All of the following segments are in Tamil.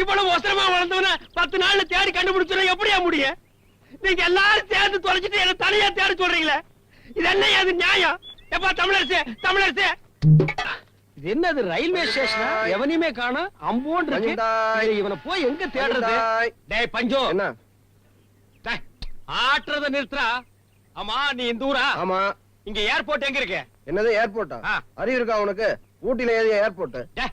இவ்வளவு ஒசரமா வளர்ந்தவன பத்து நாள்ல தேடி கண்டுபிடிச்சா எப்படியா முடியும் நீங்க எல்லாரும் சேர்ந்து தொலைச்சிட்டு என்ன தனியா தேட சொல்றீங்களே? இது என்ன அது நியாயம்? எப்பா தமிழரசு தமிழரசு. இது என்னது ரயில்வே ஸ்டேஷனா? எவனையுமே காணோம். அம்போன் இருக்கு இவனை போய் எங்க தேடுறது. டேய் பஞ்சோ. என்ன? டேய், ஆட்டுறத நிறுத்துறா. ஆமா நீ இந்த ஊரா? ஆமா. இங்க ஏர்போர்ட் எங்க இருக்கு? என்னது ஏர்போர்ட்டா. அறிவு இருக்கா உனக்கு? ஊட்டில ஏது ஏர்போர்ட் டேய்,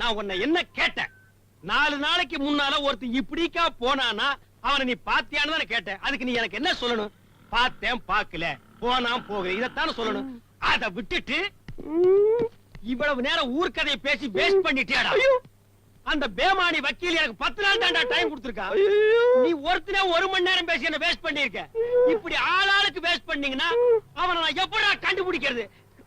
நான் உன்னை என்ன கேட்டேன்? நாலு நாளைக்கு முன்னால ஒருத்தன் இப்படிக்கா போனானா அவனை நீ பாத்தியான்னு தானே கேட்டேன். அதுக்கு நீ எனக்கு என்ன சொல்லணும்? பார்த்தேன் பார்க்கல. போனான் போகல. இதைத்தானே சொல்லணும். அதை விட்டுட்டு இவ்வளவு நேரம் ஊர்க்கதையை பேசி வேஸ்ட் பண்ணிட்டியாடா? அந்த பேமானி வக்கீல் எனக்கு பத்து நாள் டைம் கொடுத்திருக்கான் நீ ஒருத்தனே ஒரு மணி நேரம் பேசி என்ன வேஸ்ட் பண்ணிருக்க இப்படி ஆளாளுக்கு வேஸ்ட் பண்ணீங்கன்னா அவனை நான் எப்படா கண்டுபிடிக்கிறது?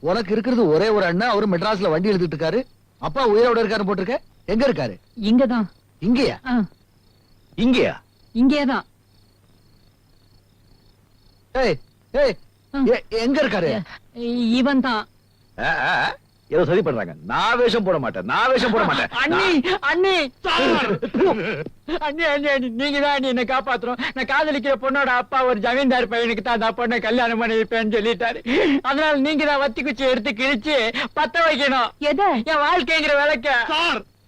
உனக்கு இருக்கிறது ஒரே ஒரு அண்ணா அவரு மெட்ராஸ்ல வண்டி எழுதிட்டு இருக்காரு. அப்பா உயிரோட இருக்காரு போட்டிருக்க? எங்க இருக்காரு? இங்கதான். இங்கயா? இங்கயா? இங்கேதான். ஏய் ஏய் எங்க இருக்காரு? இவன் தான். ஏதோ சரி பண்றாங்க. நான் வேஷம் போட மாட்டேன். நான் வேஷம் போட மாட்டேன். அண்ணி அண்ணி அண்ணி அண்ணி அண்ணி நீங்க தான் அண்ணி என்ன காப்பாத்துறோம். நான் காதலிக்கிற பொண்ணோட அப்பா ஒரு ஜமீன்தார் பையனுக்கு தான் அந்த பொண்ணை கல்யாணம் பண்ணி வைப்பேன்னு சொல்லிட்டாரு. அதனால நீங்க தான் வத்தி குச்சி எடுத்து கிழிச்சு பத்த வைக்கணும். எதை? என் வாழ்க்கைங்கிற விளக்க. சார்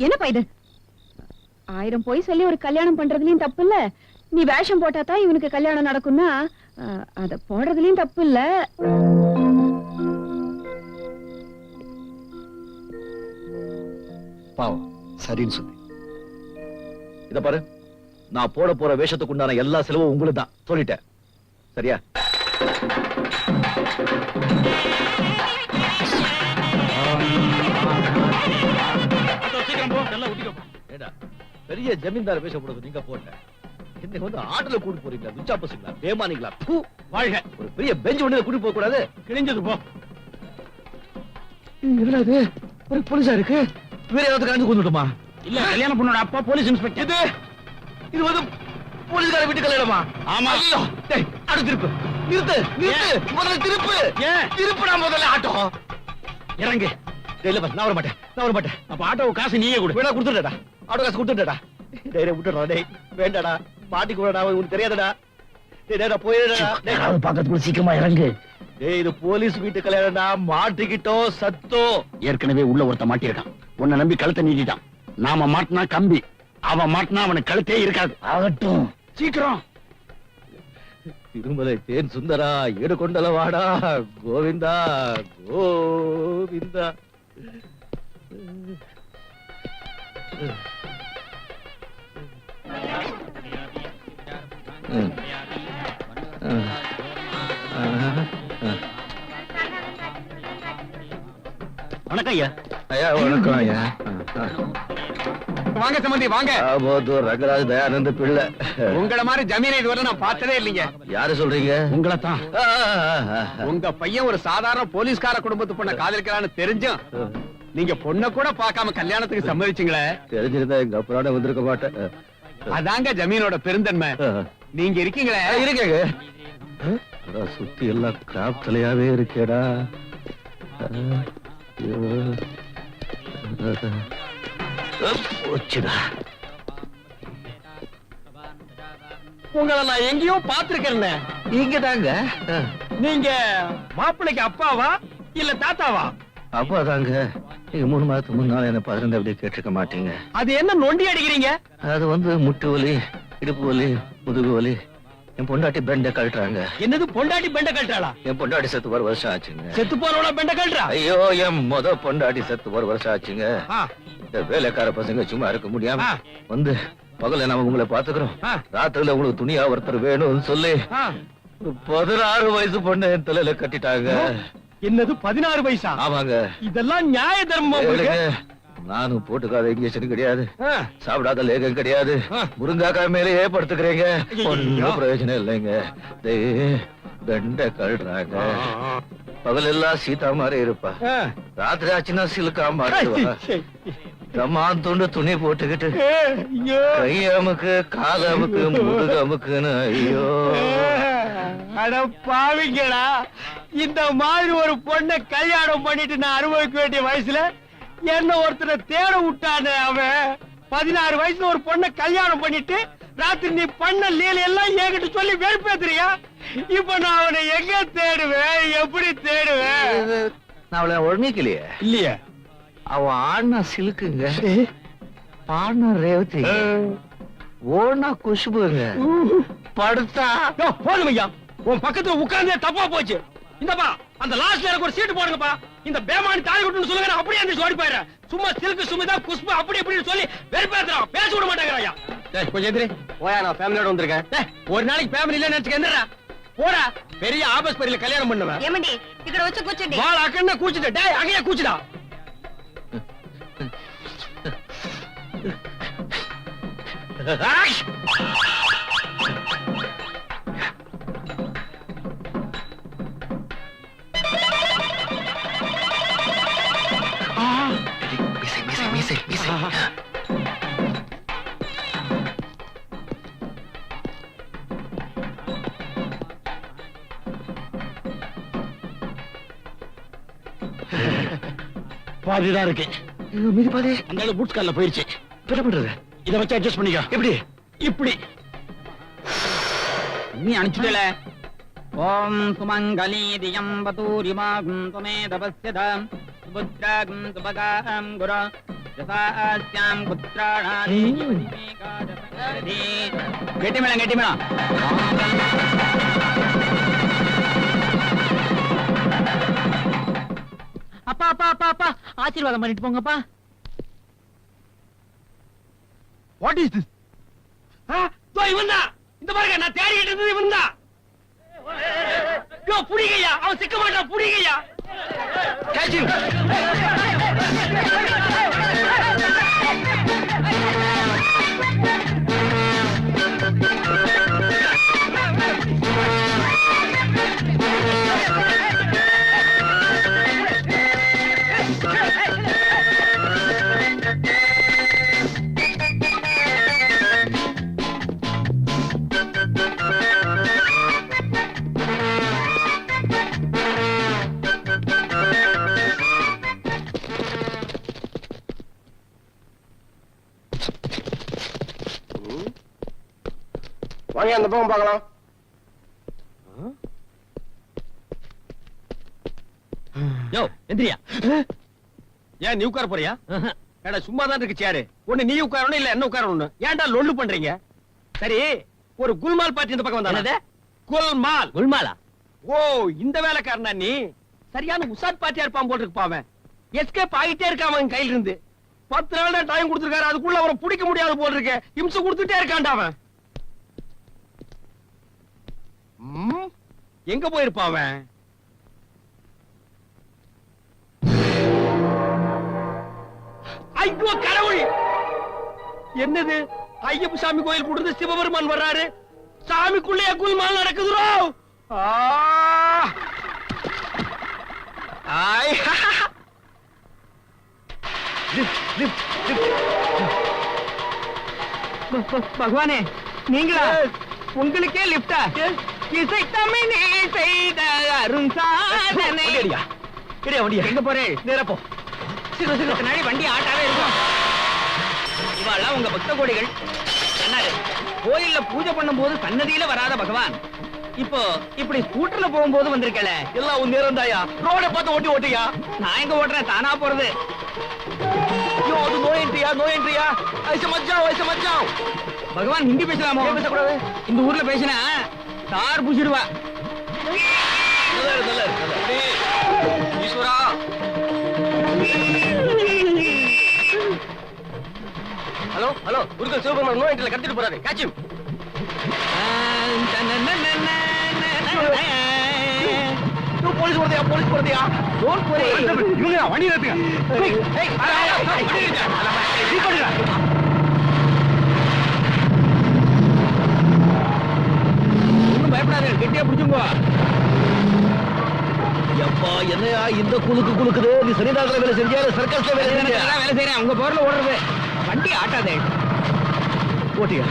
என்னப்பா இது? ஆயிரம் போய் சொல்லி ஒரு கல்யாணம் பண்றதுலயும் தப்பு இல்ல நீ வேஷம் போட்டா தான் இவனுக்கு கல்யாணம் நடக்கும்னா அத போடுறதுலயும் தப்பு இல்ல பாவம் சரின்னு சொன்னேன் இத பாரு நான் போட போற வேஷத்துக்கு உண்டான எல்லா செலவும் உங்களுக்கு தான் சொல்லிட்டேன். சரியா? ஏடா பெரிய ஜமீன்தார் வேஷம் போடுறது நீங்க போட்ட. என்ன வந்து ஆட்டோல கூட்டு போறீங்களா துச்சா பசங்களா பேமானிங்களா? பூ வாழ்க. ஒரு பெரிய பெஞ்ச் ஒண்ணு கூட்டு போக கூடாது. கிழிஞ்சது போ. என்னடா இது? ஒரு போலீஸா இருக்கு? வேற ஏதாவது கலந்து கொண்டுட்டுமா? இல்ல கல்யாண பொண்ணோட அப்பா போலீஸ் இன்ஸ்பெக்டர். இது இது வந்து போலீஸ்கார வீட்டு கல்யாணமா? ஆமா. ஐயோ டேய் அடு திருப்பு. நிறுத்து நிறுத்து. முதல்ல திருப்பு. ஏன்? திருப்புடா முதல்ல ஆட்டோ. இறங்கு. இல்ல நான் வர மாட்டேன் நான் வர மாட்டேன் அப்ப ஆட்டோ காசு நீயே கொடு. வேணா கொடுத்துடா ஆட்டோ காசு கொடுத்துடா டேய் டேய், விட்டுடா டேய். வேண்டாடா. பாட்டி கூடடா உனக்கு தெரியாதடா. போயிடுடா. டேய். பக்கத்துக்குள்ள சீக்கிரமா இறங்கு. டேய் இது போலீஸ் வீட்டு கல்யாணம்டா. மாட்டிக்கிட்டோம் சத்தோ. ஏற்கனவே உள்ள ஒருத்த மாட்டிருக்கான் உன்னை நம்பி கழுத்தை நீட்டிட்டான். நாம மாட்டினா கம்பி. அவன் மாட்டினா அவனுக்கு கழுத்தே இருக்காது. ஆகட்டும். சீக்கிரம். திருமலை தேன் சுந்தரா ஈடு கொண்டல வாடா கோவிந்தா கோவிந்தா. வணக்கம் ஐயா. ஐயா வணக்கம் ஐயா. வாங்க சம்பந்தி வாங்க. ஆபோத்தூர் ரங்கராஜ் தயானந்த பிள்ளை. உங்கள மாதிரி ஜமீனை இதுவரை நான் பார்த்ததே இல்லைங்க. யாரு சொல்றீங்க? உங்களை தான். உங்க பையன் ஒரு சாதாரண போலீஸ்கார குடும்பத்து பொண்ண காதலிக்கிறான்னு தெரிஞ்சும் நீங்க பொண்ண கூட பார்க்காம கல்யாணத்துக்கு சம்மதிச்சீங்களே? தெரிஞ்சிருந்தா எங்க அப்புறம் வந்திருக்க மாட்டேன். அதாங்க ஜமீனோட பெருந்தன்மை. நீங்க இருக்கீங்களே? இருக்கேங்க. சுத்தி எல்லாம் கிராப் தலையாவே இருக்கேடா. போச்சுடா. உங்களை நான் எங்கேயோ பாத்திருக்கேன் நீங்க தாங்க நீங்க மாப்பிள்ளைக்கு அப்பாவா? இல்ல தாத்தாவா? அப்பா தாங்க நீங்க மூணு மாதத்துக்கு முன்னால என்ன பதினெண்டு அப்படியே கேட்டிருக்க மாட்டீங்க. அது என்ன நொண்டி அடிக்கிறீங்க? அது வந்து முட்டு வலி இடுப்பு வலி முதுகு வலி. என் பொண்டாட்டி பெண்டை கழட்டுறாங்க. என்னது பொண்டாட்டி பெண்ட கழட்டாளா என் பொண்டாட்டி செத்து ஒரு வருஷம் ஆச்சுங்க. செத்து போனவள பெண்ட கழட்டா ஐயோ என் முத பொண்டாட்டி செத்து ஒரு வருஷம் ஆச்சுங்க. இந்த வேலைக்கார பசங்க சும்மா இருக்க முடியாம. வந்து பகல்ல நாம உங்களை பாத்துக்கிறோம். ராத்திரில உங்களுக்கு துணியா ஒருத்தர் வேணும்னு சொல்லி பதினாறு வயசு பொண்ணு என் தலையில கட்டிட்டாங்க. என்னது பதினாறு வயசா? ஆமாங்க. இதெல்லாம் நியாய தர்மம் நானும் போட்டுக்காத இன்ஜெக்ஷன் கிடையாது. சாப்பிடாத லேகம் கிடையாது. முருங்காக்காய் மேலேயே படுத்துக்கிறீங்க. ஒன்னும் பிரயோஜனம் இல்லைங்க. பெண்டை கழுறாங்க பகல் எல்லாம் சீதா மாதிரி இருப்பா. ராத்திரி ஆச்சுன்னா சிலுக்கா மாட்டுவா. கம்மான் துண்டு துணி போட்டுக்கிட்டு ஐயோ. கை அமுக்கு கால் அமுக்கு முதுகு அமுக்குன்னு ஐயோ அட பாவிங்களா இந்த மாதிரி ஒரு பொண்ணை கல்யாணம் பண்ணிட்டு நான் அனுபவிக்க வேண்டிய வயசுல என்ன ஒருத்தரை தேட விட்டானே அவன்? பதினாறு வயசுல ஒரு பொண்ணை கல்யாணம் பண்ணிட்டு ராத்திரி நீ பண்ண லீல எல்லாம் என்கிட்ட சொல்லி வெறுப்பேத்துறியா? இப்ப நான் அவனை எங்க தேடுவேன்? எப்படி தேடுவேன்? நான் அவளை ஒழுங்கிக்கலையே. இல்லையே. அவ ஆடினா சிலுக்குங்க. பாடினா ரேவதி. ஓனா குஷ்புங்க படுத்தா. போதும் ஐயா உன் பக்கத்துல உட்கார்ந்தே தப்பா போச்சு. இந்தப்பா அந்த லாஸ்ட் எனக்கு ஒரு சீட்டு போடுங்கப்பா. இந்த பேமானி தாலி கட்டணும் சொல்லுங்க அப்படியே அந்த ஓடி போயிடுறேன் சும்மா சிலுக்கு சுமிதா குஷ்பு அப்படி இப்படின்னு சொல்லி வெறுப்பேத்துறான் பேச விட மாட்டேங்கிறாயா. கொஞ்சம் எதிரி ஓயா நான் ஃபேமிலியோட வந்திருக்கேன். ஒரு நாளைக்கு ஃபேமிலி இல்லைன்னு நினைச்சுக்க என்னடா பெரிய ஆபஸ் பரியில கல்யாணம் பண்ணுவேன். ஏமண்டி இக்கட வச்சு கூச்சடி வாள அக்கண்ண கூச்சிட்ட. டேய் அகைய கூச்சிடா. ஆஷ்! பாதிதான் இருக்கு மீதி பாதி அந்த பூட்ஸ் கார்ல போயிருச்சு என்ன பண்றது? இத வச்சு அட்ஜஸ்ட் பண்ணிக்க. எப்படி? இப்படி. நீ அனுப்பிச்சுட்டல. ஓம் சுமங்கலி தியம் வதூரிமாகும் துமே. தபஸ்யதாம் சுபுத்ராகும் சுபகாம் குர. யசாஸ்யாம் புத்ராணாதி கெட்டி மேளம் கெட்டி மேளம். அப்பா அப்பா அப்பா அப்பா. ஆசீர்வாதம் பண்ணிட்டு போங்கப்பா. வாட் இஸ் திஸ் இவன் தான். இந்த பாருங்க நான் தேடிக்கிட்டு இருந்தது இவன் தான். புடிங்கய்யா அவன் சிக்க மாட்டான் புடிங்கய்யா கேட்சிங் வாங்க அந்த பக்கம் பார்க்கலாம். யோ எந்திரியா? ஏன் நீ உட்கார போறியா? ஏடா சும்மா தான் இருக்கு சேரு ஒண்ணு நீ உட்காரணும் இல்ல என்ன உட்காரணும் ஏன்டா லொல்லு பண்றீங்க? சரி ஒரு குல்மால் பாட்டி இந்த பக்கம் வந்தானே? குல்மால். குல்மாலா? ஓ இந்த வேலைக்காரனா நீ? சரியான உசாட் பாட்டியா இருப்பான் போல் இருப்பான் எஸ்கேப் ஆகிட்டே இருக்கான் அவன் கையில இருந்து பத்து நாள் டைம் கொடுத்துருக்காரு அதுக்குள்ள அவனை பிடிக்க முடியாது போல் இருக்கு. இம்சை கொடுத்துட்டே இருக்கான்டா அவன். எங்க போயிருப்பான் அவன்? ஐயோ கடவுள்! என்னது? ஐயப்ப சாமி கோயில் கூடுறது சிவபெருமான் வர்றாரு? சாமிக்குள்ளே குல்மால் நடக்குதுரோ. பகவானே நீங்களா? உங்களுக்கே லிப்டா இசை தமிழே செய்த வண்டியடியா இடியா வண்டியா? எங்க போறேன் நேரா போ. சீக்கிரம் சீக்கிரம் பின்னாடி வண்டி ஆட்டாவே இருக்கும். இவாள்லாம் உங்க பக்த கோடிகள். அண்ணாரு கோயில்ல பூஜை பண்ணும்போது சன்னதியில வராத பகவான். இப்போ இப்படி ஸ்கூட்டர்ல போகும்போது வந்திருக்கல எல்லாம் உன் நேரம் தாயா ரோட பார்த்து ஓட்டி ஓட்டியா நான் எங்க ஓட்டுறேன்? தானா போறது. ஐயோ அது நோய் என்ட்ரியா நோய் என்ட்ரியா ஐச மச்சான் ஐச மச்சான் பகவான் ஹிந்தி பேசலாமோ? பேசக்கூடாது? இந்த ஊர்ல பேசினா தார் புடிச்சிடுவா. ஈஸ்வரா ஹலோ ஹலோ குருக்கள் சிவபெருமான் நோய் என்ட்ரில கடத்திட்டு போறாரு. காட்சி போலீஸ் வருதையா போலீஸ் வருதையா டோன்ட் வரி இவங்க வண்டி நிறுத்துங்க ஏய் வண்டி நிறுத்து. ஒண்ணும் பிடிச்சுங்கோ எப்பா என்னையா இந்த குலுக்கு குலுக்குது நீ சனிதாசன வேலை செஞ்சியா? சர்க்கஸ்ல வேலை செஞ்சியா? வேலை செய்யறேன் உங்க போர்ல ஓடுறது. வண்டி ஆட்டாதே. ஓட்டியா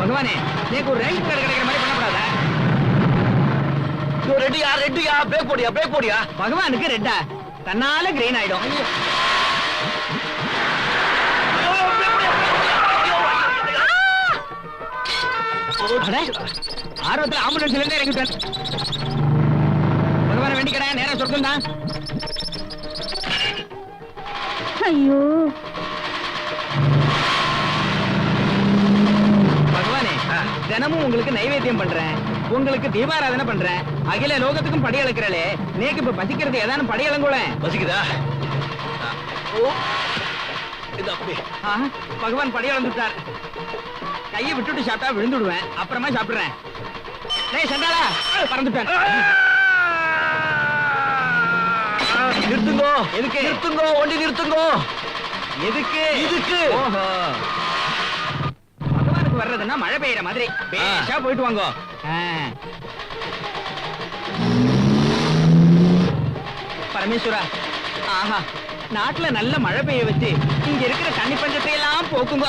பகவானே நீக்கு ஒரு ரேங்க் கார்டு கிடைக்கிற மாதிரி பண்ணக்கூடாதா? ரெட்டியா ரெட்டியா பிரேக் போடியா பிரேக் போடியா பகவானுக்கு ரெட்டா. தன்னால கிரீன் ஆயிடும். ஆர்வத்துல ஆம்புலன்ஸ்ல இருந்தே இறங்கிட்டேன். பகவான வேண்டிக்கடா நேரா சொர்க்கம் தான். ஐயோ. பகவானே தினமும் உங்களுக்கு நைவேத்தியம் பண்றேன். உங்களுக்கு தீபாராதனை பண்றேன். அகில லோகத்துக்கும் படி அளக்கிறளே நேக்கு இப்ப பசிக்கிறது ஏதானும் படி அளங்குளேன் பசிக்குதா? பகவான் படி அளந்துட்டார். கையை விட்டுட்டு சாப்பிட்டா விழுந்துடுவேன். அப்புறமா சாப்பிடுறேன். டேய் சண்டாளா பறந்துட்டேன். நிறுத்துங்கோ. எதுக்கு? நிறுத்துங்கோ வண்டி நிறுத்துங்கோ. எதுக்கு? இதுக்கு. ஓஹோ. பகவானுக்கு வர்றதுன்னா மழை பெய்யற மாதிரி. பேஷா போயிட்டு வாங்கோ. பரமேஸ்வரா ஆஹா நாட்டுல நல்ல மழை பெய்ய வச்சு இங்க இருக்கிற தண்ணி பஞ்சத்தை எல்லாம் போக்குங்க.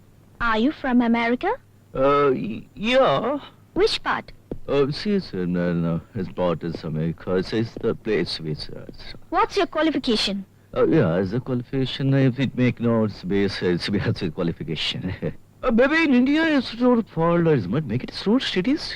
Are you from America? Uh, yeah. Which part? Uh, she's in uh, part borders America. It's the place which. Uh, us. What's your qualification? Uh, yeah, as a qualification, if it make notes, base, it's a qualification. uh, maybe in India, it's not fault, is it? Make it road cities.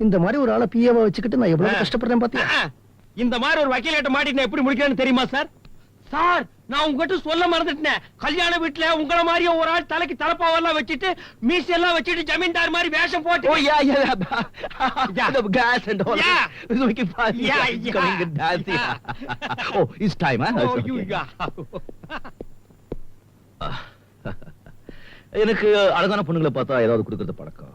இந்த மாதிரி ஒரு ஆளை பிஏவா வச்சுக்கிட்டு நான் எவ்வளவு கஷ்டப்படுறேன் பாத்தியா இந்த மாதிரி ஒரு வக்கீல்கிட்ட மாட்டிட்டு எப்படி முடிக்கிறேன்னு தெரியுமா சார் சார் நான் உங்ககிட்ட சொல்ல மறந்துட்டேன் கல்யாண வீட்டுல உங்கள மாதிரியே ஒரு ஆள் தலைக்கு தலப்பாவெல்லாம் வச்சுட்டு மீசி எல்லாம் வச்சுட்டு ஜமீன்தார் மாதிரி வேஷம் போட்டு Oh yeah, yeah, Yeah. the gas and all. Yeah. It's making fun. Yeah, yeah. coming and dancing. Yeah. oh, it's time, huh? Oh, you- yeah. எனக்கு அழகான பொண்ணுங்களை பார்த்தா ஏதாவது கொடுக்கறது பழக்கம்